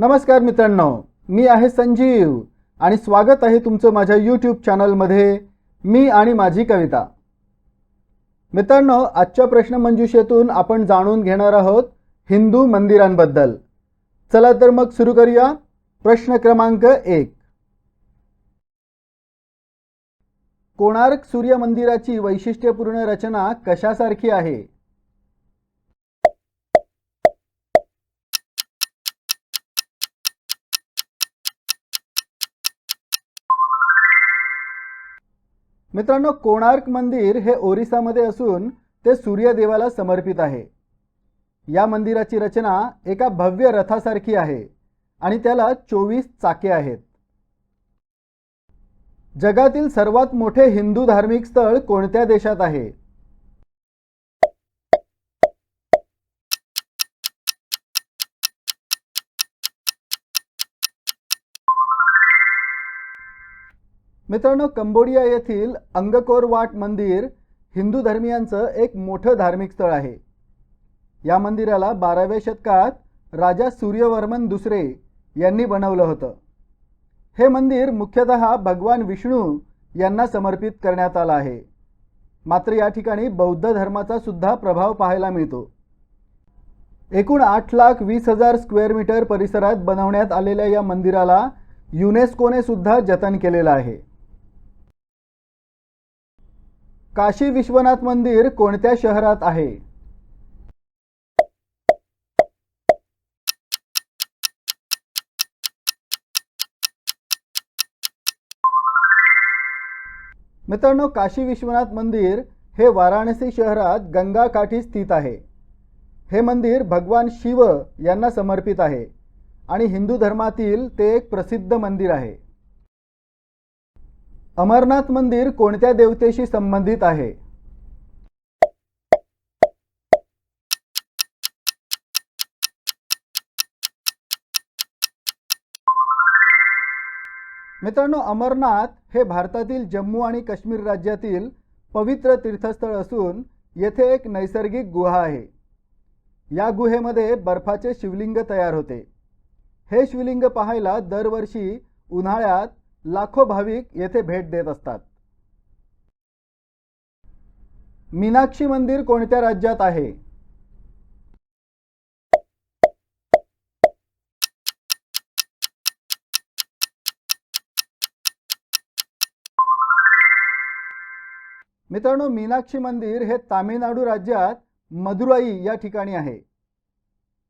नमस्कार मित्रांनो मी आहे संजीव आणि स्वागत आहे तुमचं माझ्या यूट्यूब चॅनलमध्ये मी आणि माझी कविता. मित्रांनो आजच्या प्रश्नमंजुषेतून आपण जाणून घेणार आहोत हिंदू मंदिरांबद्दल. चला तर मग सुरू करूया. प्रश्न क्रमांक एक. कोणार्क सूर्य मंदिराची वैशिष्ट्यपूर्ण रचना कशासारखी आहे? मित्रांनो कोणार्क मंदिर हे ओरिसामध्ये असून ते सूर्यदेवाला समर्पित आहे. या मंदिराची रचना एका भव्य रथासारखी आहे आणि त्याला चोवीस चाके आहेत. जगातील सर्वात मोठे हिंदू धार्मिक स्थळ कोणत्या देशात आहे? मित्रांनो कंबोडिया येथील अंगकोरवाट मंदिर हिंदू धर्मियांचं एक मोठं धार्मिक स्थळ आहे. या मंदिराला बाराव्या शतकात राजा सूर्यवर्मन दुसरे यांनी बनवलं होतं. हे मंदिर मुख्यतः भगवान विष्णू यांना समर्पित करण्यात आलं आहे. मात्र या ठिकाणी बौद्ध धर्माचा सुद्धा प्रभाव पाहायला मिळतो. एकूण आठ लाख वीस हजार स्क्वेअर मीटर परिसरात बनवण्यात आलेल्या या मंदिराला युनेस्कोने सुद्धा जतन केलेलं आहे. काशी विश्वनाथ मंदिर कोणत्या शहरात आहे? मित्रांनो काशी विश्वनाथ मंदिर हे वाराणसी शहरात गंगाकाठी स्थित आहे. हे मंदिर भगवान शिव यांना समर्पित आहे आणि हिंदू धर्मातील ते एक प्रसिद्ध मंदिर आहे. अमरनाथ मंदिर कोणत्या देवतेशी संबंधित आहे? मित्रांनो अमरनाथ हे भारतातील जम्मू आणि काश्मीर राज्यातील पवित्र तीर्थस्थळ असून येथे एक नैसर्गिक गुहा आहे. या गुहेमध्ये बर्फाचे शिवलिंग तयार होते. हे शिवलिंग पाहायला दरवर्षी उन्हाळ्यात लाखो भाविक येथे भेट देत असतात. मीनाक्षी मंदिर कोणत्या राज्यात आहे? मित्रांनो मीनाक्षी मंदिर हे तामिळनाडू राज्यात मदुराई या ठिकाणी आहे.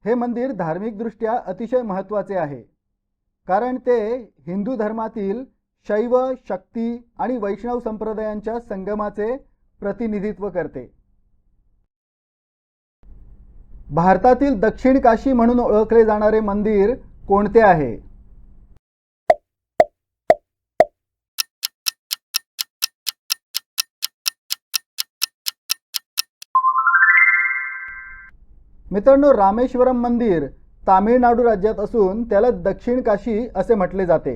हे मंदिर धार्मिकदृष्ट्या अतिशय महत्त्वाचे आहे. कारण ते हिंदू धर्मातील शैव शक्ती आणि वैष्णव संप्रदायांच्या संगमाचे प्रतिनिधित्व करते. भारतातील दक्षिण काशी म्हणून ओळखले जाणारे मंदिर कोणते आहे? मित्रांनो रामेश्वरम मंदिर तामिळनाडू राज्यात असून त्याला दक्षिण काशी असे म्हटले जाते.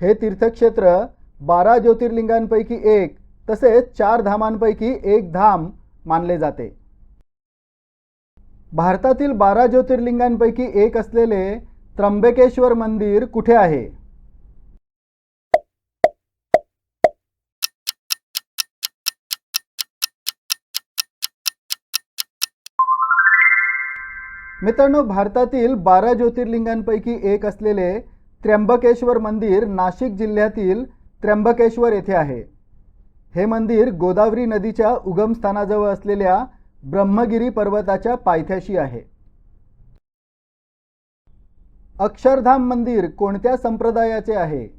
हे तीर्थक्षेत्र बारा ज्योतिर्लिंगांपैकी एक तसेच चार धामांपैकी एक धाम मानले जाते. भारतातील बारा ज्योतिर्लिंगांपैकी एक असलेले त्र्यंबकेश्वर मंदिर कुठे आहे? मित्रांनो भारतातील बारा ज्योतिर्लिंगांपैकी एक असलेले त्र्यंबकेश्वर मंदिर नाशिक जिल्ह्यातील त्र्यंबकेश्वर येथे आहे. हे मंदिर गोदावरी नदीच्या उगमस्थानाजवळ असलेल्या ब्रह्मगिरी पर्वताच्या पायथ्याशी आहे. अक्षरधाम मंदिर कोणत्या संप्रदायाचे आहे?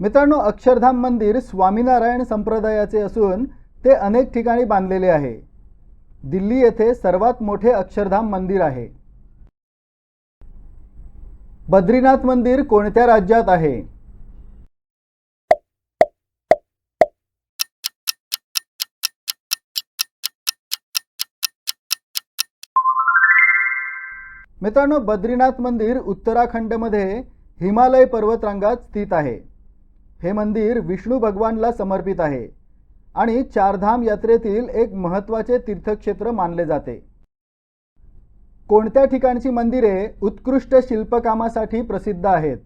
मित्रांनो अक्षरधाम मंदिर स्वामीनारायण संप्रदायाचे असून ते अनेक ठिकाणी बांधलेले आहे. दिल्ली येथे सर्वात मोठे अक्षरधाम मंदिर आहे. बद्रीनाथ मंदिर कोणत्या राज्यात आहे? मित्रांनो बद्रीनाथ मंदिर उत्तराखंडमध्ये हिमालय पर्वतरांगात स्थित आहे. हे मंदिर विष्णू भगवानला समर्पित आहे आणि चारधाम यात्रेतील एक महत्त्वाचे तीर्थक्षेत्र मानले जाते. कोणत्या ठिकाणची मंदिरे उत्कृष्ट शिल्पकामासाठी प्रसिद्ध आहेत?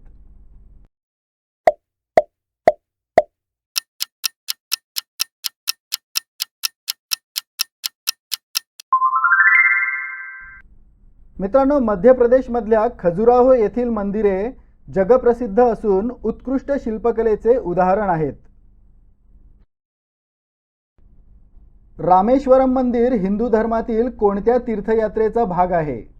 मित्रांनो मध्य प्रदेशमधल्या खजुराहो येथील मंदिरे जगप्रसिद्ध असून उत्कृष्ट शिल्पकलेचे उदाहरण आहेत. रामेश्वरम मंदिर हिंदू धर्मातील कोणत्या तीर्थयात्रेचा भाग आहे?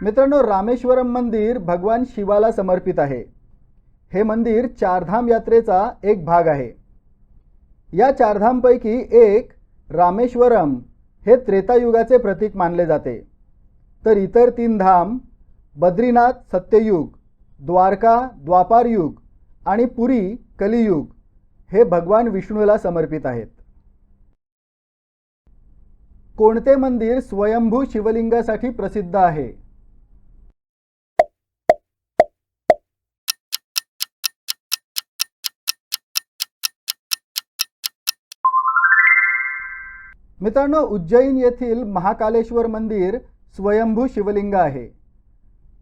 मित्रांनो रामेश्वरम मंदिर भगवान शिवाला समर्पित आहे. हे मंदिर चारधाम यात्रेचा एक भाग आहे. या चारधामपैकी एक रामेश्वरम हे त्रेतायुगाचे प्रतीक मानले जाते. तर इतर तीन धाम बद्रीनाथ सत्ययुग द्वारका द्वापारयुग आणि पुरी कलियुग हे भगवान विष्णूला समर्पित आहेत. कोणते मंदिर स्वयंभू शिवलिंगासाठी प्रसिद्ध आहे? मित्रांनो उज्जैन येथील महाकालेश्वर मंदिर स्वयंभू शिवलिंग आहे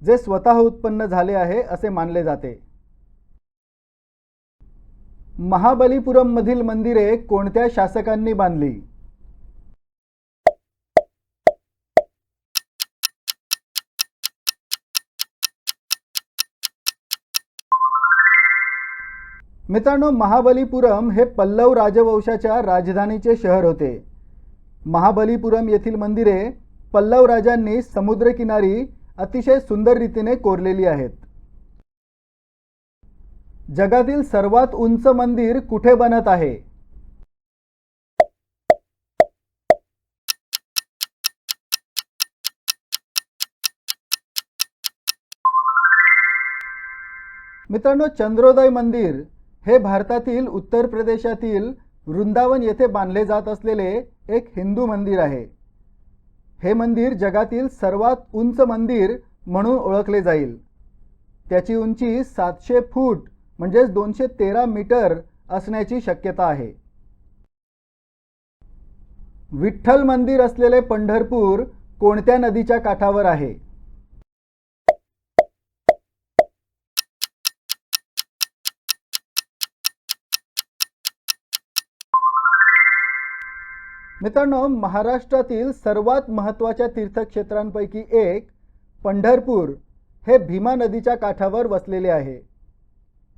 जे स्वतः उत्पन्न झाले आहे असे मानले जाते. महाबलीपुरम मधील मंदिरे कोणत्या शासकांनी बांधली? मित्रांनो महाबलीपुरम हे पल्लव राजवंशाच्या राजधानीचे शहर होते. महाबलीपुरम येथील मंदिरे पल्लव राजांनी समुद्रकिनारी अतिशय सुंदर रीतीने कोरलेली आहेत. जगातील सर्वात उंच मंदिर कुठे बनत आहे? मित्रांनो चंद्रोदय मंदिर हे भारतातील उत्तर प्रदेशातील वृंदावन येथे बांधले जात असलेले एक हिंदू मंदिर आहे. हे मंदिर जगातील सर्वात उंच मंदिर म्हणून ओळखले जाईल. त्याची उंची सातशे फूट म्हणजेच दोनशे तेरा मीटर असण्याची शक्यता आहे. विठ्ठल मंदिर असलेले पंढरपूर कोणत्या नदीच्या काठावर आहे? मित्रांनो महाराष्ट्रातील सर्वात महत्त्वाच्या तीर्थक्षेत्रांपैकी एक पंढरपूर हे भीमा नदीच्या काठावर वसलेले आहे.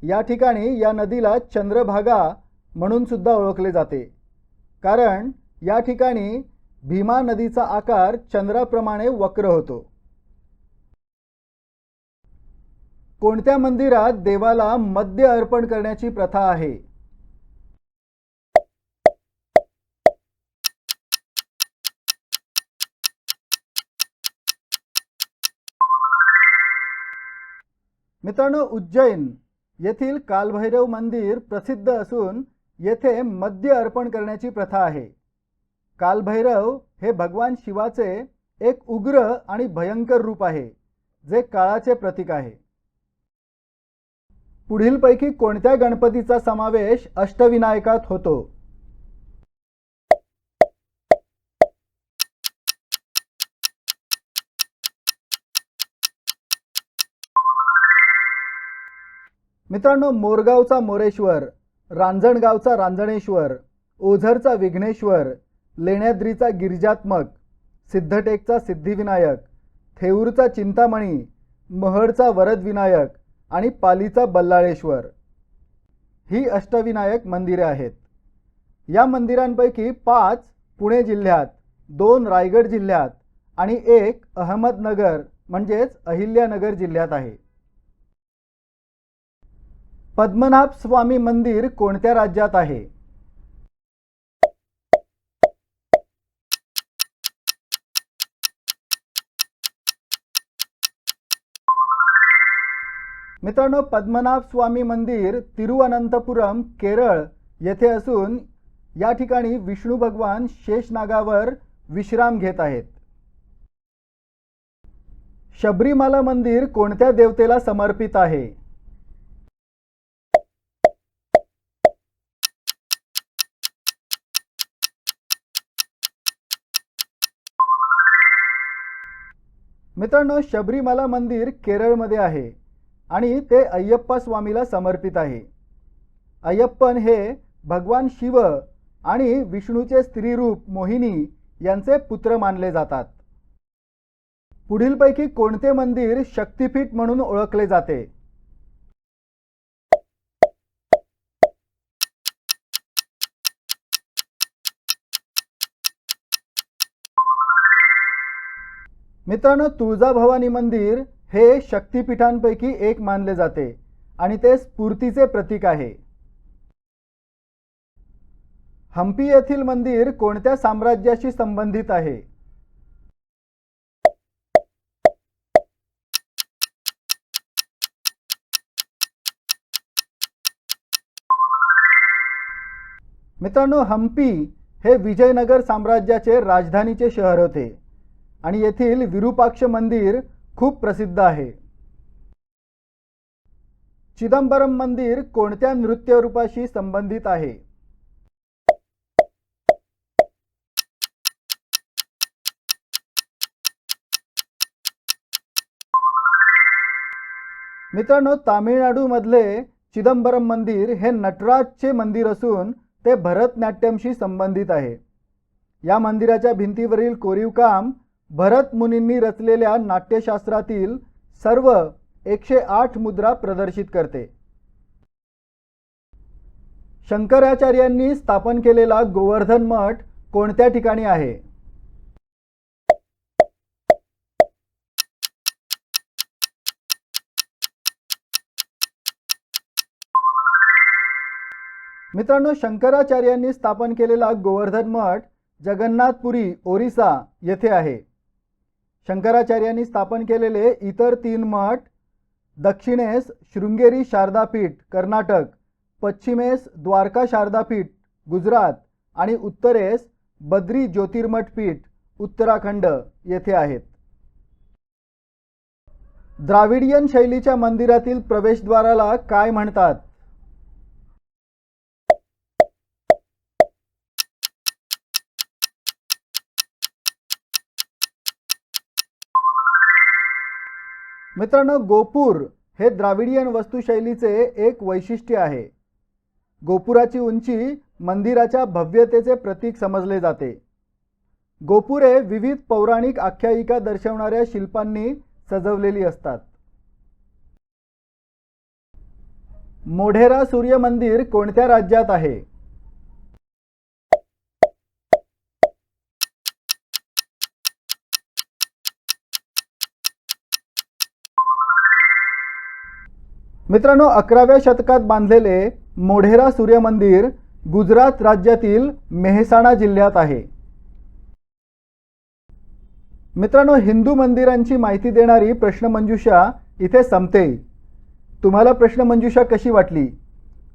या ठिकाणी या नदीला चंद्रभागा म्हणून सुद्धा ओळखले जाते. कारण या ठिकाणी भीमा नदीचा आकार चंद्राप्रमाणे वक्र होतो. कोणत्या मंदिरात देवाला मद्य अर्पण करण्याची प्रथा आहे? मित्रांनो उज्जैन येथील कालभैरव मंदिर प्रसिद्ध असून येथे मद्य अर्पण करण्याची प्रथा आहे. कालभैरव हे भगवान शिवाचे एक उग्र आणि भयंकर रूप आहे जे काळाचे प्रतीक आहे. पुढीलपैकी कोणत्या गणपतीचा समावेश अष्टविनायकात होतो? मित्रांनो मोरगावचा मोरेश्वर रांजणगावचा रांजणेश्वर ओझरचा विघ्नेश्वर लेण्याद्रीचा गिरिजात्मक सिद्धटेकचा सिद्धिविनायक थेऊरचा चिंतामणी महडचा वरदविनायक आणि पालीचा बल्लाळेश्वर ही अष्टविनायक मंदिरे आहेत. या मंदिरांपैकी पाच पुणे जिल्ह्यात दोन रायगड जिल्ह्यात आणि एक अहमदनगर म्हणजेच अहिल्यानगर जिल्ह्यात आहे. पद्मनाभ स्वामी मंदिर कोणत्या राज्यात आहे? मित्रांनो पद्मनाभ स्वामी मंदिर तिरुअनंतपुरम केरळ येथे असून या ठिकाणी विष्णू भगवान शेषनागावर विश्राम घेत आहेत. शबरीमाला मंदिर कोणत्या देवतेला समर्पित आहे? मित्रांनो शबरीमाला मंदिर केरळमध्ये आहे आणि ते अय्यप्पा स्वामीला समर्पित आहे. अय्यप्पन हे भगवान शिव आणि विष्णूचे स्त्रीरूप मोहिनी यांचे पुत्र मानले जातात. पुढीलपैकी कोणते मंदिर शक्तिपीठ म्हणून ओळखले जाते? मित्रांनो तुळजाभवानी मंदिर हे शक्तिपीठांपैकी एक मानले जाते आणि ते स्फूर्तीचे प्रतीक आहे. हम्पी येथील मंदिर कोणत्या साम्राज्याशी संबंधित आहे? मित्रांनो हम्पी हे विजयनगर साम्राज्याचे राजधानीचे शहर होते. आणि येथील विरूपाक्ष मंदिर खूप प्रसिद्ध आहे. चिदंबरम मंदिर कोणत्या नृत्यरूपाशी संबंधित आहे? मित्रांनो तामिळनाडूमधले चिदंबरम मंदिर हे नटराजचे मंदिर असून ते भरतनाट्यमशी संबंधित आहे. या मंदिराच्या भिंतीवरील कोरीव काम भरत मुनींनी रचलेल्या नाट्यशास्त्रातील सर्व एकशे आठ मुद्रा प्रदर्शित करते. शंकराचार्यांनी स्थापन केलेला गोवर्धन मठ कोणत्या ठिकाणी आहे? मित्रांनो शंकराचार्यांनी स्थापन केलेला गोवर्धन मठ जगन्नाथपुरी ओरिसा येथे आहे. शंकराचार्यांनी स्थापन केलेले इतर तीन मठ दक्षिणेस शृंगेरी शारदापीठ कर्नाटक पश्चिमेस द्वारका शारदापीठ गुजरात आणि उत्तरेस बद्री ज्योतिर्मठ पीठ उत्तराखंड येथे आहेत. द्राविडियन शैलीच्या मंदिरातील प्रवेशद्वाराला काय म्हणतात? मित्रांनो गोपूर हे द्राविडियन वस्तुशैलीचे एक वैशिष्ट्य आहे. गोपुराची उंची मंदिराच्या भव्यतेचे प्रतीक समजले जाते. गोपुरे विविध पौराणिक आख्यायिका दर्शवणाऱ्या शिल्पांनी सजवलेली असतात. मोढेरा सूर्य मंदिर कोणत्या राज्यात आहे? मित्रांनो अकराव्या शतकात बांधलेले मोढेरा सूर्य मंदिर गुजरात राज्यातील मेहसाणा जिल्ह्यात आहे. मित्रांनो हिंदू मंदिरांची माहिती देणारी प्रश्नमंजुषा इथे संपते. तुम्हाला प्रश्नमंजुषा कशी वाटली?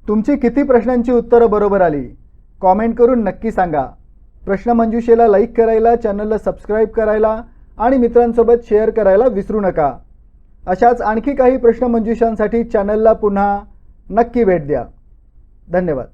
तुमची किती प्रश्नांची उत्तरं बरोबर आली? कॉमेंट करून नक्की सांगा. प्रश्नमंजुषेला लाईक करायला चॅनलला सबस्क्राईब करायला आणि मित्रांसोबत शेअर करायला विसरू नका. अशाच आणखी काही प्रश्नमंजुषांसाठी चॅनलला पुन्हा नक्की भेट द्या. धन्यवाद.